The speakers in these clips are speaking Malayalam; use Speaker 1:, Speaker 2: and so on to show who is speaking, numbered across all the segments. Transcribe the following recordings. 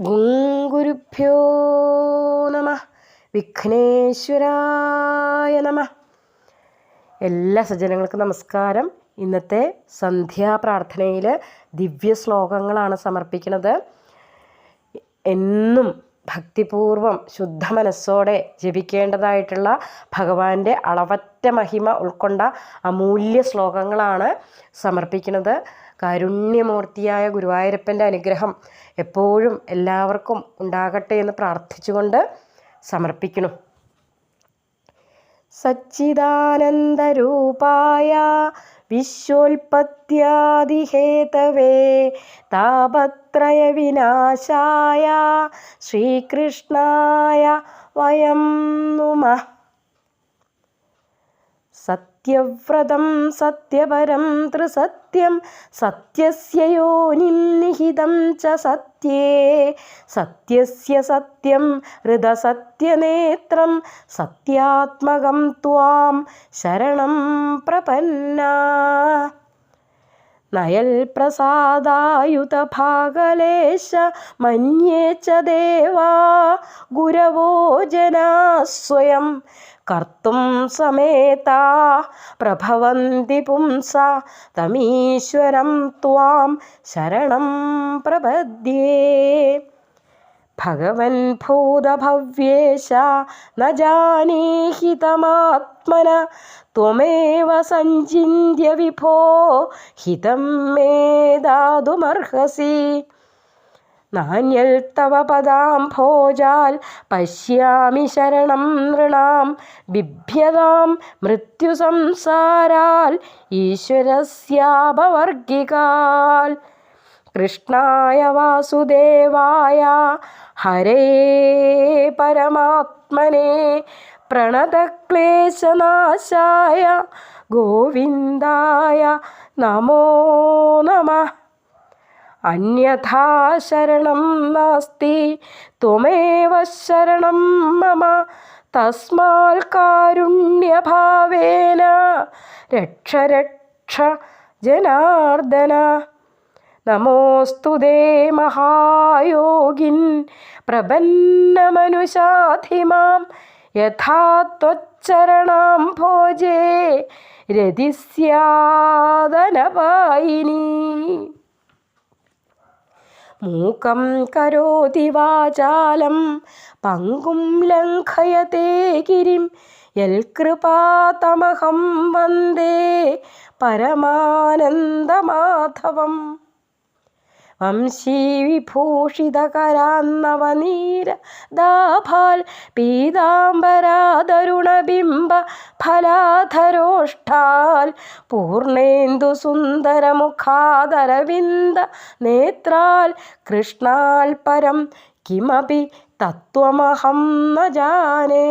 Speaker 1: ഗുരുഭ്യോ നമ. വിഘ്നേശ്വരായ നമ. എല്ലാ സജ്ജനങ്ങൾക്കും നമസ്കാരം. ഇന്നത്തെ സന്ധ്യാപ്രാർത്ഥനയിൽ ദിവ്യ ശ്ലോകങ്ങളാണ് സമർപ്പിക്കുന്നത്. എന്നും ഭക്തിപൂർവം ശുദ്ധ മനസ്സോടെ ജപിക്കേണ്ടതായിട്ടുള്ള ഭഗവാന്റെ അളവറ്റ മഹിമ ഉൾക്കൊണ്ട അമൂല്യ ശ്ലോകങ്ങളാണ് സമർപ്പിക്കുന്നത്. കാരുണ്യമൂർത്തിയായ ഗുരുവായൂരപ്പന്റെ അനുഗ്രഹം എപ്പോഴും എല്ലാവർക്കും ഉണ്ടാകട്ടെ എന്ന് പ്രാർത്ഥിച്ചുകൊണ്ട് സമർപ്പിക്കുന്നു. സച്ചിദാനന്ദരൂപായ വിശ്വോൽപത്യാദിഹേതവേ താപത്രയവിനാശായ ശ്രീകൃഷ്ണായ വയം നുമഃ. സത്യവ്രതം സത്യപരം ത്രിസത്യം സത്യസ്യ യോനിം നിഹിതം ച സത്യേ. സത്യസ്യ സത്യം ഹൃദസത്യനേത്രം സത്യാത്മകം ത്വാം ശരണം പ്രപന്ന. നയൽപ്രസാദായുതഭാഗലേശ മന്യേ ച ദേവാ ഗുരവോ ജനാ സ്വയം. കർത്തും സമേതാ പ്രഭവന്തി പുംസ തമീശ്വരം ത്വാം ശരണം പ്രപദ്യേ. ഭഗവൻ ഭൂതഭവ്യേശ ന ജാനീഹി ത്വമേവ സഞ്ചിന്യ വിഭോ ഹിതം മേ ദാതുമർഹസി. നാന്യൽ തവ പദാം ഭോജാൽ പശ്യാമി ശരണം നൃണാം. ബിഭ്യതാം മൃത്യുസംസാരാൽ ഈശ്വരസ്യാപവർഗികാൽ. കൃഷ്ണായ വാസുദേവായ ഹരേ പരമാത്മനെ പ്രണതക്ലേശനാശായ ഗോവിന്ദായ നമോ നമ. അന്യഥാ ശരണം നാസ്തി ത്വമേവ ശരണം മമ. തസ്മാൽ കാരുണ്യഭാവേന രക്ഷ രക്ഷ ജനാർദ്ദന. നമോസ്തു മഹായോഗിൻ പ്രപന്നമനുഷാധിമാം യഥാ ത്വച്ചരണാം ഭോജേ രതിസ്യാദനപായിനി മൂക്കം കരോതി വാചാലം പങ്കും ലംഘയത്തെ ഗിരിം. യൽകൃപാതമഹം വന്ദേ പരമാനന്ദമാധവം. വംശീവിഭൂഷിതകരാന്നവനീരദാഭാൽ പീതാംബരാതരുണബിംബ ഫലാധരോഷ്ഠാൽ പൂർണേന്ദു നേത്രാൽ കൃഷ്ണാൽ പരം കിമപി തത്വമഹം ന ജാനേ.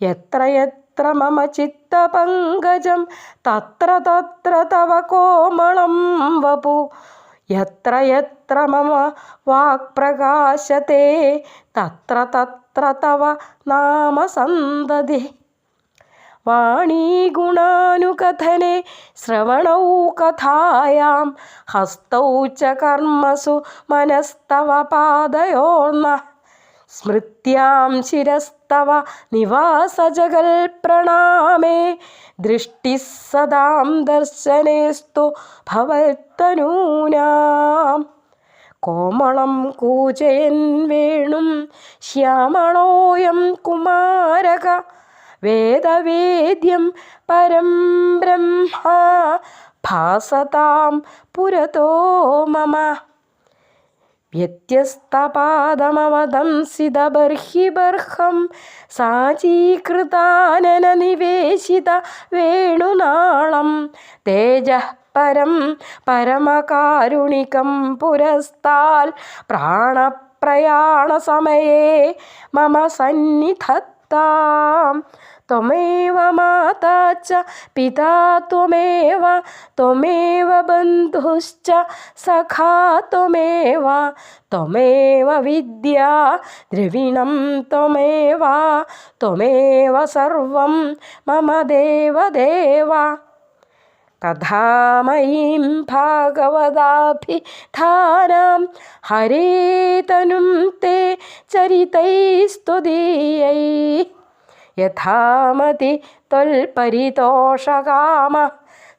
Speaker 1: എത്ര എത്ര മമ ചിത്തപങ്കജം തത്ര തത്ര തവ കോമളം വപു യത്ര യത്ര മമ വാക്പ്രകാശത്തെ തത്ര തത്ര തവ നാമസന്തതി. വാണീഗുണാനുകഥനെ ശ്രവണൗ കഥായാം ഹസ്തൗ ച കർമ്മസു മനസ്തവ പാദയോർന്ന സ്മൃത്യാം ശിരസ്തവ നിവാസജകൽ പ്രണാമേ. ദൃഷ്ടി സദാം ദർശനേസ്തു ഭവത്തനൂനാം കോമളം കൂജയൻ വേണും ശ്യാമളോയം കുമാരക. വേദവേദ്യം പരം ബ്രഹ്മ ഭാസതാം പുരതോ മമ. വ്യത്യസ്തപാദമവദംസിതബർഹിബർഹം സാചീകൃതാനനനിവേശിത വേണുനാളം തേജ പരം പരമകാരുണികം പുരസ്താൽ പ്രാണപ്രയാണസമയേ മമ സന്നിധത്താം ത്വമേവ മാതാ ച പിതാ ത്വമേവ ത്വമേവ ബന്ധുശ്ച സഖാ ത്വമേവ ത്വമേവ विद्या ത്വമേവ ത്വമേവ സർവം മമ ദേവദേവ കഥാമയീം ഭാഗവതാഭിധാനാം ഹരേ തനും തേ ചരിതൈസ്തുതീയൈ യഥാമതി ത്വൽപരിതോഷകാമ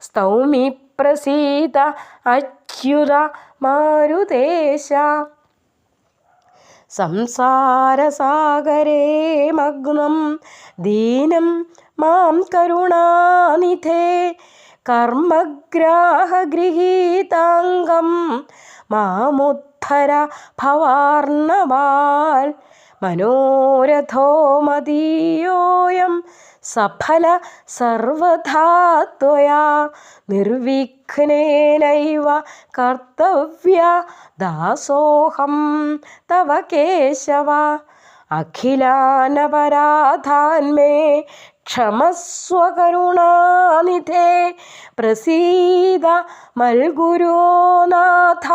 Speaker 1: സ്തൗമി പ്രസീത അച്യുത മാരുതേശ. സംസാരസാഗരേ മഗ്നം ദീനം മാം കരുണാനിധേ. കർമ്മഗ്രാഹഗൃഹീതാംഗം മാമുദ്ധര ഭവാർണവാൽ മനോരഥോ മതീയോയം സഫല സർവധാത്വയാ. നിർവിഘ്നേനൈവ കർത്തവ്യ ദാസോഹം തവ കേശവ. അഖിലാനപരാധാന്മേ ക്ഷമസ്വകരുണാനിധേ പ്രസീത മൽഗുരോനാഥ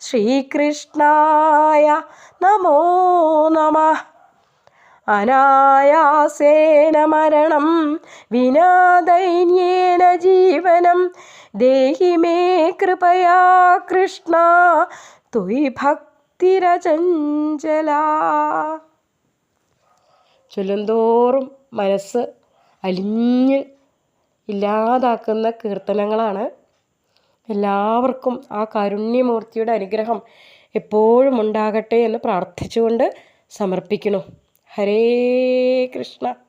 Speaker 1: ശ്രീകൃഷ്ണായ നമോ നമ. അനായാസേന മരണം വിനാദൈന്യേന ജീവനം ദേഹി മേ കൃപയാ കൃഷ്ണ ത്വയി ഭക്തിരചഞ്ചല ചൊല്ലുന്തോറും മനസ്സ് അലിഞ്ഞ് ഇല്ലാതാക്കുന്ന കീർത്തനങ്ങളാണ്. എല്ലാവർക്കും ആ കാരുണ്യമൂർത്തിയുടെ അനുഗ്രഹം എപ്പോഴും ഉണ്ടാകട്ടെ എന്ന് പ്രാർത്ഥിച്ചുകൊണ്ട് സമർപ്പിക്കുന്നു. ഹരേ കൃഷ്ണ.